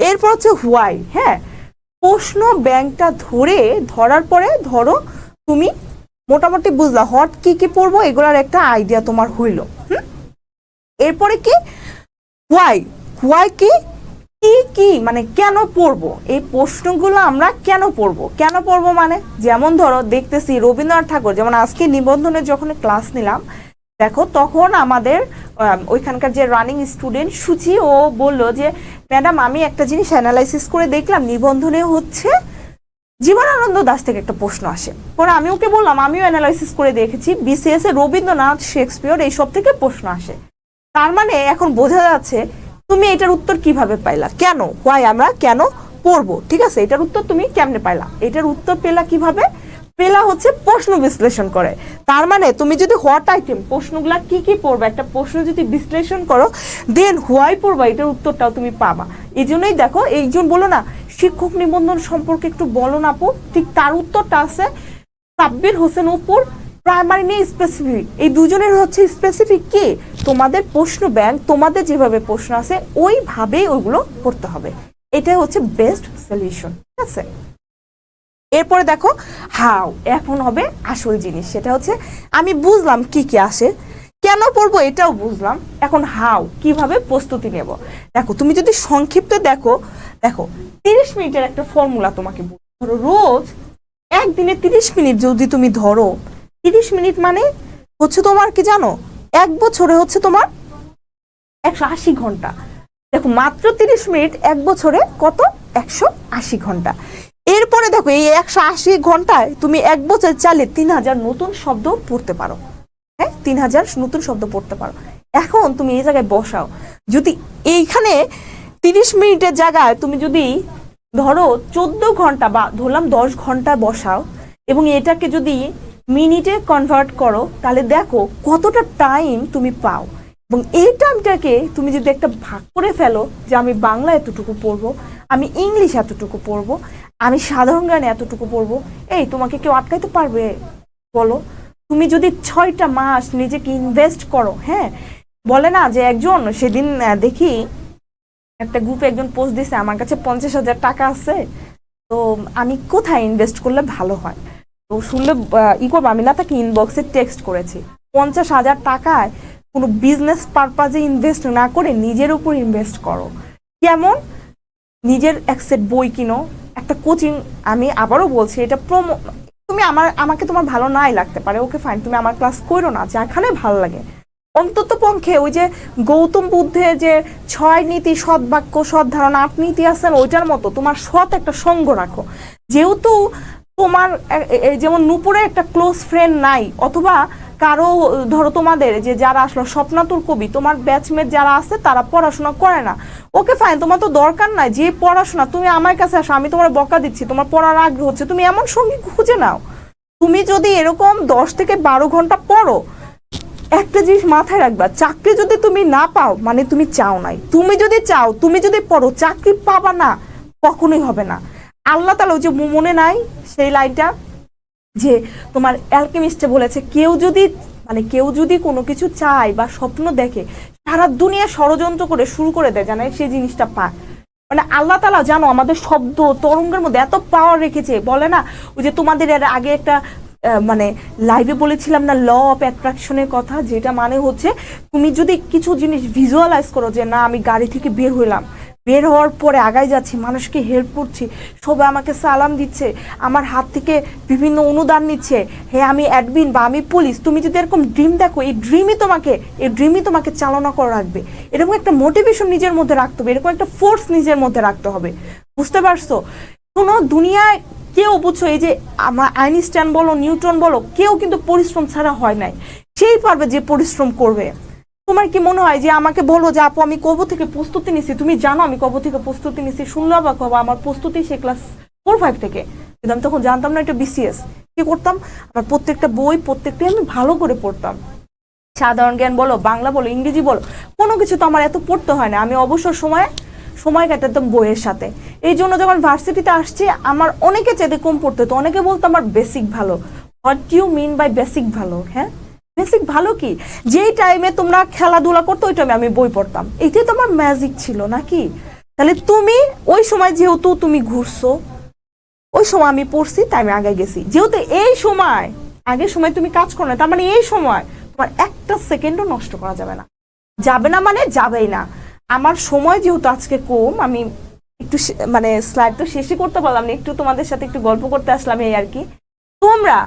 এরপর হচ্ছে হোয়াই হ্যাঁ? প্রশ্ন ব্যাংকটা ধরে ধরার পরে ধরো তুমি মোটামুটি বুঝলা হট কি কি পড়ব এগুলার একটা আইডিয়া তোমার হইল, হুম? এরপরে কি? হোয়াই হোয়াই কি? কি কি মানে কেন পড়ব? এই প্রশ্নগুলো আমরা কেন পড়ব? কেন পড়ব মানে? যেমন ধরো, দেখতেছি রবীন্দ্রনাথ ঠাকুর, যেমন আজকে নিবন্ধনের যখন ক্লাস নিলাম, দেখো তখন আমাদের ওইখানকার যে রানিং স্টুডেন্ট সুচি, ও বলল যে ম্যাডাম আমি একটা জিনিস অ্যানালাইসিস করে দেখলাম নিবন্ধনে হচ্ছে জীবনানন্দ দাস থেকে একটা প্রশ্ন আসে। পরে আমি ওকে বললাম, আমিও অ্যানালাইসিস করে দেখেছি বিসিএস এ রবীন্দ্রনাথ শেক্সপিয়র এইসব থেকে প্রশ্ন আসে। তার মানে এখন বোঝা যাচ্ছে, তুমি এটার উত্তর কীভাবে পাইলা? কেন? হোয়াই আমরা কেন পড়ব? ঠিক আছে, এটার উত্তর তুমি কেমনে পাইলা? এটার উত্তর পেলা কীভাবে? পেলা হচ্ছে প্রশ্ন বিশ্লেষণ করে। তার মানে তুমি যদি হট আইটেম প্রশ্নগুলা কি কি পড়বে? একটা প্রশ্ন যদি বিশ্লেষণ করো দেন হোয়াই পড়বা? এটার উত্তরটাও তুমি পাবা। এই জন্যই দেখো, এইজন বলো না, শিক্ষক নিবন্ধন সম্পর্কে একটু বলো না ঠিক তার উত্তরটা আছে, সাব্বির হোসেন উপর প্রাইমারি নিয়ে স্পেসিফিক এই দুজনের হচ্ছে স্পেসিফিক কি? তোমাদের প্রশ্ন ব্যাংক তোমাদের যেভাবে প্রশ্ন আছে, ওইভাবেই ওইগুলো করতে হবে। এটাই হচ্ছে বেস্ট সলিউশন ঠিক আছে? এরপরে দেখো হাউ এখন হবে আসল জিনিস, সেটা হচ্ছে আমি বুঝলাম কি কি আসে, কেন পড়ব এটাও বুঝলাম, এখন হাউ কীভাবে প্রস্তুতি নেব। দেখো, তুমি যদি সংক্ষিপ্ত দেখো দেখো, তিরিশ মিনিটের একটা ফর্মুলা তোমাকে ধরো রোজ একদিনে তিরিশ মিনিট যদি তুমি ধরো, তিরিশ মিনিট মানে হচ্ছে তোমার কি জানো, এক বছরে হচ্ছে তোমার একশো আশি ঘণ্টা। দেখো, মাত্র তিরিশ মিনিট, এক বছরে কত? একশো আশি ঘণ্টা। এরপরে দেখো, এই একশো আশি ঘন্টায় তুমি এক বছর চালে তিন হাজার নতুন শব্দ পড়তে পারো। হ্যাঁ তিন হাজার নতুন শব্দ পড়তে পারো। এখন তুমি এই জায়গায় বসাও। যদি এইখানে তিরিশ মিনিটের জায়গায় তুমি যদি ধরো চোদ্দ ঘণ্টা বা ধরলাম দশ ঘণ্টা বসাও এবং এটাকে যদি মিনিটে কনভার্ট করো, তাহলে দেখো কতটা টাইম তুমি পাও। এবং এই টাইমটাকে তুমি যদি একটা ভাগ করে ফেলো যে আমি বাংলা এতটুকু পড়ব, আমি ইংলিশ এতটুকু পড়ব আমি সাধারণ জ্ঞানে এতটুকু পড়ব। এই, তোমাকে কেউ আটকাইতে পারবে? বলো। তুমি যদি ছয়টা মাস নিজেকে ইনভেস্ট করো হ্যাঁ? বলে না যে একজন, সেদিন দেখি একটা গ্রুপে একজন পোস্ট দিছে, আমার কাছে পঞ্চাশ হাজার টাকা আছে, তো আমি কোথায় ইনভেস্ট করলে ভালো হয়? তো শুনলে ই করব, আমি না তাকে ইনবক্সে টেক্সট করেছি। পঞ্চাশ হাজার টাকায় কোনো বিজনেস পারপাজে ইনভেস্ট না করে নিজের উপর ইনভেস্ট করো। কেমন? নিজের এক সেট বই কিনো একটা কোচিং আমি আবারও বলছি, এটা প্রমো তুমি আমার, আমাকে তোমার ভালো নাই লাগতে পারে ওকে ফাইন তুমি আমার ক্লাস করো না, যেখানে ভালো লাগে। অন্তত পক্ষে ওই যে গৌতম বুদ্ধের যে ছয় নীতি, সৎ বাক্য, সৎ ধারণা, আট নীতি আছেন, ওইটার মতো তোমার সৎ একটা সঙ্গ রাখো। যেহেতু তোমার যেমন নুপুরের একটা ক্লোজ ফ্রেন্ড নাই, অথবা কারও, ধরো তোমাদের যে যারা আসলো স্বপ্নাতুর কবি, তোমার ব্যাচমেট যারা আছে, তারা পড়াশোনা করে না। ওকে ফাইন তোমার তো দরকার নাই, যে পড়াশোনা, তুমি আমার কাছে আসো, আমি তোমার বকা দিচ্ছি, তোমার পড়ার আগ্রহ হচ্ছে, তুমি এমন সঙ্গী খুঁজে নাও। তুমি যদি এরকম দশ থেকে বারো ঘণ্টা পড়ো, একটা জিনিস মাথায় রাখবা, চাকরি যদি তুমি না পাও মানে তুমি চাও নাই। তুমি যদি চাও, তুমি যদি পড়ো, চাকরি পাবা না, কখনোই হবে না। আল্লাহ তালা ওই যে মনে নাই, সেই লাইনটা? যে তোমার অ্যালকেমিস্টে বলেছে, কেউ যদি মানে কেউ যদি কোনো কিছু চায় বা স্বপ্ন দেখে, সারা দুনিয়া ষড়যন্ত্র করে শুরু করে দেয় জানে সেই জিনিসটা পায়। মানে আল্লাহ তালা জানো আমাদের শব্দ তরঙ্গের মধ্যে এত পাওয়ার রেখেছে, বলে না? ওই যে তোমাদের এর আগে একটা মানে লাইভে বলেছিলাম না ল অফ অ্যাট্রাকশনের কথা, যেটা মানে হচ্ছে, তুমি যদি কিছু জিনিস ভিজুয়ালাইজ করো যে, না, আমি গাড়ি থেকে বের হইলাম। বের হওয়ার পরে আগায় যাচ্ছি, মানুষকে হেল্প করছি, সবাই আমাকে সালাম দিচ্ছে, আমার হাত থেকে বিভিন্ন অনুদান নিচ্ছে। হে, আমি অ্যাডমিন বা আমি পুলিশ তুমি যদি এরকম ড্রিম দেখো, এই ড্রিমই তোমাকে, এই ড্রিমই তোমাকে চালনা করে রাখবে। এরকম একটা মোটিভেশন নিজের মধ্যে রাখতে হবে, এরকম একটা ফোর্স নিজের মধ্যে রাখতে হবে। বুঝতে পারছ? কোনো দুনিয়ায় কেউ বুঝছ, এই যে আমার আইনস্টাইন বলো নিউটন বলো, কেউ কিন্তু পরিশ্রম ছাড়া হয় নাই। সেই পারবে যে পরিশ্রম করবে। তোমার কি মনে হয় যে আমাকে বলো যে আপু, আমি কব থেকে প্রস্তুতি নিছি? তুমি জানো আমি কব থেকে প্রস্তুতি নিছি? শুনলে অবাক হব। আমার প্রস্তুতি সে ক্লাস ফোর ফাইভ থেকে। কিন্তু আমি তখন জানতাম না এটা বিসিএস কি করতাম? আমার প্রত্যেকটা বই, প্রত্যেকটাই আমি ভালো করে পড়তাম। সাধারণ জ্ঞান বলো, বাংলা বলো, ইংরেজি বলো, কোনো কিছু তো আমার এত পড়তে হয় না। আমি অবসর সময়ে, সময় কাটাতাম বইয়ের সাথে। এই জন্য যখন ভার্সিটিতে আসছি, আমার অনেকে চেতে কম পড়তে তো অনেকে বলতো আমার বেসিক ভালো। What you mean by basic ভালো? হ্যাঁ? বেসিক ভালো কি? যেই টাইমে তোমরা খেলাধুলা করতো, ওই টাইমে আমি বই পড়তাম। এইটাই তো আমার ম্যাজিক ছিল, নাকি? তাহলে তুমি ওই সময় যেহেতু তুমি ঘুরছো, ওই সময় আমি পড়ছি, তাই আমি আগে গেছি। যেহেতু এই সময়, আগের সময় তুমি কাজ করো না, তার মানে এই সময় তোমার একটা সেকেন্ডও নষ্ট করা যাবে না। যাবে না মানে যাবেই না। আমার সময় যেহেতু আজকে কম, আমি একটু মানে স্লাইড তো শেষই করতে পারলাম না, একটু তোমাদের সাথে একটু গল্প করতে আসলাম এই আর কি। তোমরা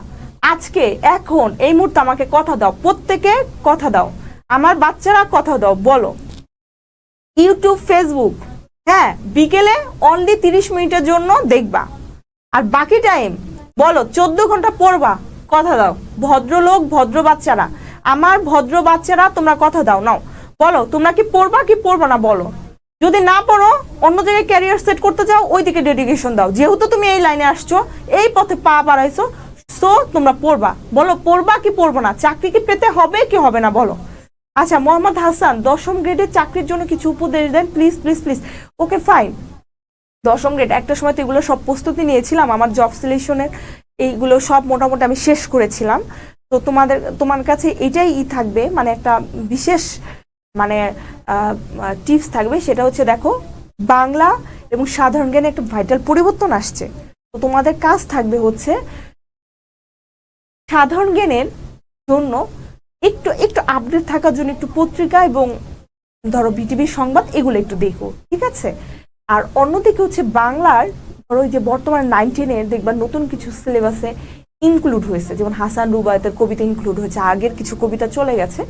আজকে, এখন, এই মুহূর্তে আমাকে কথা দাও। প্রত্যেকে কথা দাও। আমার বাচ্চারা কথা দাও, বলো। ইউটিউব, ফেসবুক হ্যাঁ বিকেলে অনলি তিরিশ মিনিটের জন্য দেখবা। আর বাকি টাইম বলো, চোদ্দ ঘণ্টা পড়বা, কথা দাও। ভদ্রলোক, ভদ্র বাচ্চারা, আমার ভদ্র বাচ্চারা, তোমরা কথা দাও, নাও। বলো, তোমরা কি পড়বা কি পড়বা না, বলো। যদি না পড়ো, অন্য জায়গায় ক্যারিয়ার সেট করতে চাও ওই দিকে ডেডিকেশন দাও। যেহেতু তুমি এই লাইনে আসছো, এই পথে পা বাড়াইছো সো তোমরা পড়বা। বলো, পড়বা কি পড়ব না? চাকরি কি পেতে হবে কি হবে না বলো? আচ্ছা মোহাম্মদ হাসান, দশম গ্রেডের চাকরির জন্য কিছু উপদেশ দেন। Please please please okay fine দশম গ্রেড একটা সময় তো এগুলো সব প্রস্তুতি নিয়েছিলাম আমার জব সিলেকশনের এইগুলো সব মোটামুটি আমি শেষ করেছিলাম। তো তোমাদের, তোমার কাছে এটাই ই থাকবে মানে একটা বিশেষ মানে টিপস থাকবে। সেটা হচ্ছে দেখো, বাংলা এবং সাধারণ জ্ঞানে একটা ভাইটাল পরিবর্তন আসছে। তো তোমাদের কাজ থাকবে হচ্ছে সাধারণ জ্ঞানের জন্য একটু একটু আপডেট থাকার জন্য একটু পত্রিকা এবং ধরো বিটিভি সংবাদ এগুলো একটু দেখো, ঠিক আছে? আর অন্যদিকে হচ্ছে বাংলার, ধরো যে বর্তমানে নাইনটিনের দেখবা নতুন কিছু সিলেবাসে ইনক্লুড হয়েছে, যেমন হাসান রুবায়তের কবিতা ইনক্লুড হয়েছে, আগের কিছু কবিতা চলে গেছে,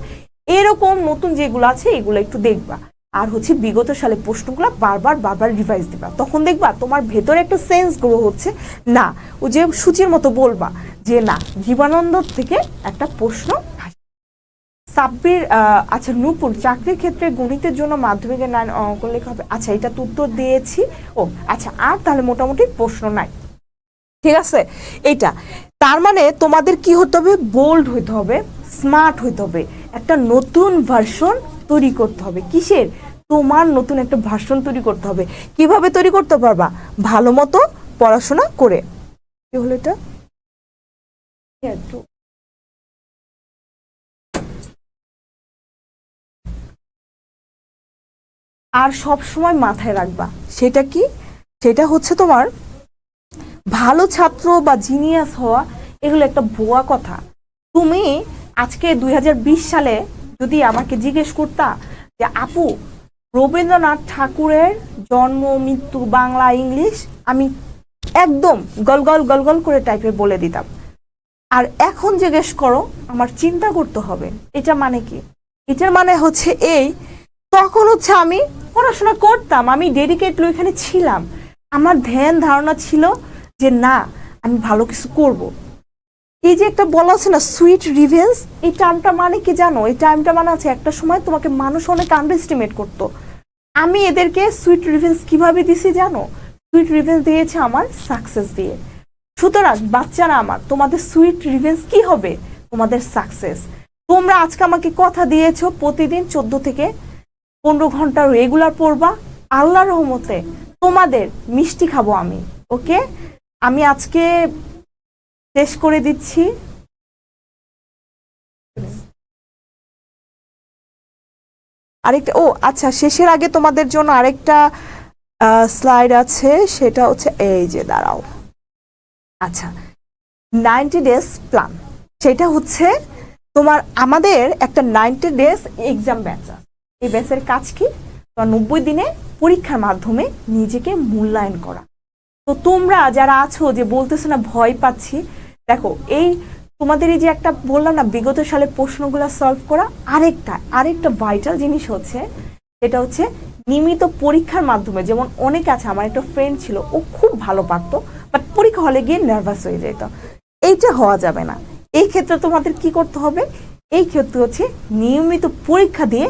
এরকম নতুন যেগুলো আছে এগুলো একটু দেখবা। আর হচ্ছে বিগত সালে প্রশ্নগুলো বারবার বারবার রিভাইজ দিবা। তখন দেখবা তোমার ভেতরে একটা সেন্স গ্রো হচ্ছে। না, ও যে সূচির মতো বলবা যে না জীবানন্দ থেকে একটা প্রশ্ন সাব্বির আচ্ছা নূপুর, চাকরির ক্ষেত্রে গণিতের জন্য মাধ্যমিকের নাইন অঙ্ক লেখা হবে। আচ্ছা এটা তো উত্তর দিয়েছি। ও আচ্ছা আর তাহলে মোটামুটি প্রশ্ন নাই। ঠিক আছে? এটা তার মানে তোমাদের কি হতে হবে? বোল্ড হইতে হবে স্মার্ট হইতে হবে। একটা নতুন ভার্সন তৈরি করতে হবে? কিসের? তোমার নতুন একটা ভাষণ তৈরি করতে হবে। কীভাবে তৈরি করতে পারবা? ভালো মতো পড়াশোনা করে। কি হলো এটা? আর সব সময় মাথায় রাখবা, সেটা কি? সেটা হচ্ছে তোমার ভালো ছাত্র বা জিনিয়াস হওয়া, এগুলো একটা ভুয়া কথা। তুমি আজকে দুই হাজার বিশ সালে যদি আমাকে জিজ্ঞেস করতা যে, আপু, রবীন্দ্রনাথ ঠাকুরের জন্ম, মৃত্যু, বাংলা, ইংলিশ, আমি একদম গলগল গলগল করে টাইপের বলে দিতাম। আর এখন জিজ্ঞেস করো, আমার চিন্তা করতে হবে। এটা মানে কি? এটার মানে হচ্ছে এই, তখন হচ্ছে আমি পড়াশোনা করতাম, আমি ডেডিকেটলি এখানে ছিলাম। আমার ধ্যান ধারণা ছিল যে, না, আমি ভালো কিছু করব। এই যে একটা বলা আছে না সুইট রিভেন্স এই টার্মটা মানে কি জানো? এই টার্মটা মানে আছে একটা সময় তোমাকে মানুষ অনেক আন্ডার এস্টিমেট করতো। আমি এদেরকে সুইট রিভেন্স কীভাবে দিছি জানো? সুইট রিভেন্স দিয়েছে আমার সাকসেস দিয়ে। সুতরাং বাচ্চারা আমার, তোমাদের সুইট রিভেন্স কি হবে? তোমাদের সাকসেস তোমরা আজকে আমাকে কথা দিয়েছ, প্রতিদিন চোদ্দ থেকে পনেরো ঘণ্টা রেগুলার পড়বা। আল্লাহর রহমতে তোমাদের মিষ্টি খাব আমি ওকে আমি আজকে শেষ করে দিচ্ছি। আরেকটা, ও আচ্ছা শেষের আগে তোমাদের জন্য আরেকটা স্লাইড আছে, সেটা হচ্ছে, এই যে, দাঁড়াও। আচ্ছা নাইনটি ডেজ প্ল্যান সেটা হচ্ছে তোমার, আমাদের একটা নাইনটি ডেজ এক্সাম ব্যাচ এই ব্যাচের কাজ কি? তোমার নব্বই দিনে পরীক্ষার মাধ্যমে নিজেকে মূল্যায়ন করা। তো তোমরা যারা আছো যে বলতেছো না ভয় পাচ্ছি দেখো, এই তোমাদের এই যে একটা বললাম না, বিগত সালে প্রশ্নগুলো সলভ করা আরেকটা আরেকটা ভাইটাল জিনিস হচ্ছে এটা হচ্ছে নিয়মিত পরীক্ষার মাধ্যমে, যেমন অনেক আছে, আমার একটা ফ্রেন্ড ছিল, ও খুব ভালো পারতো বাট পরীক্ষা হলে গিয়ে নার্ভাস হয়ে যেত। এইটা হওয়া যাবে না। এই ক্ষেত্রে তোমাদের কি করতে হবে? এই ক্ষেত্রে হচ্ছে নিয়মিত পরীক্ষা দিয়ে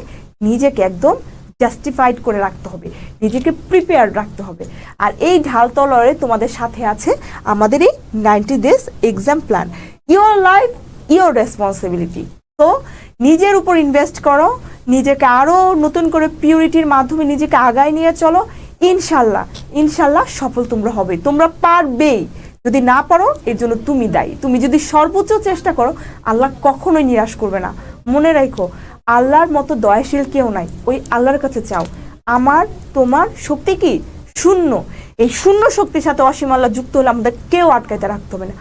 নিজেকে একদম জাস্টিফাইড করে রাখতে হবে, নিজেকে প্রিপেয়ার রাখতে হবে। আর এই ঢাল তলোয়ারে তোমাদের সাথে আছে আমাদের এই ninety days exam plan your life your responsibility তো নিজের উপর ইনভেস্ট করো, নিজেকে আরও নতুন করে পিউরিটির মাধ্যমে নিজেকে আগায় নিয়ে চলো। ইনশাল্লাহ ইনশাল্লাহ সফল তোমরা হবে। তোমরা পারবেই। যদি না পারো, এর জন্য তুমি দায়ী। তুমি যদি সর্বোচ্চ চেষ্টা করো, আল্লাহ কখনোই নিরাশ করবে না। মনে রাখো আল্লাহর মতো দয়াশীল কেউ নাই। ওই আল্লাহর কাছে চাও। আমার, তোমার শক্তি কি? শূন্য। এই শূন্য শক্তির সাথে অসীম আল্লাহ যুক্ত হলে আমাদের কেউ আটকাইতে রাখতে হবে না।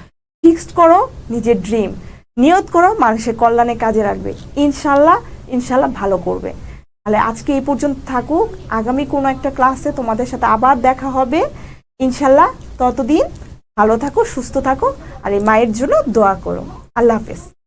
ফিক্সড করো নিজের ড্রিম। নিয়ত করো মানুষের কল্যাণে কাজে রাখবে ইনশাল্লাহ ইনশাল্লাহ ভালো করবে। তাহলে আজকে এই পর্যন্ত থাকুক। আগামী কোনো একটা ক্লাসে তোমাদের সাথে আবার দেখা হবে। ইনশাল্লাহ ততদিন ভালো থাকো, সুস্থ থাকো, আর এই মায়ের জন্য দোয়া করো। আল্লাহ হাফেজ।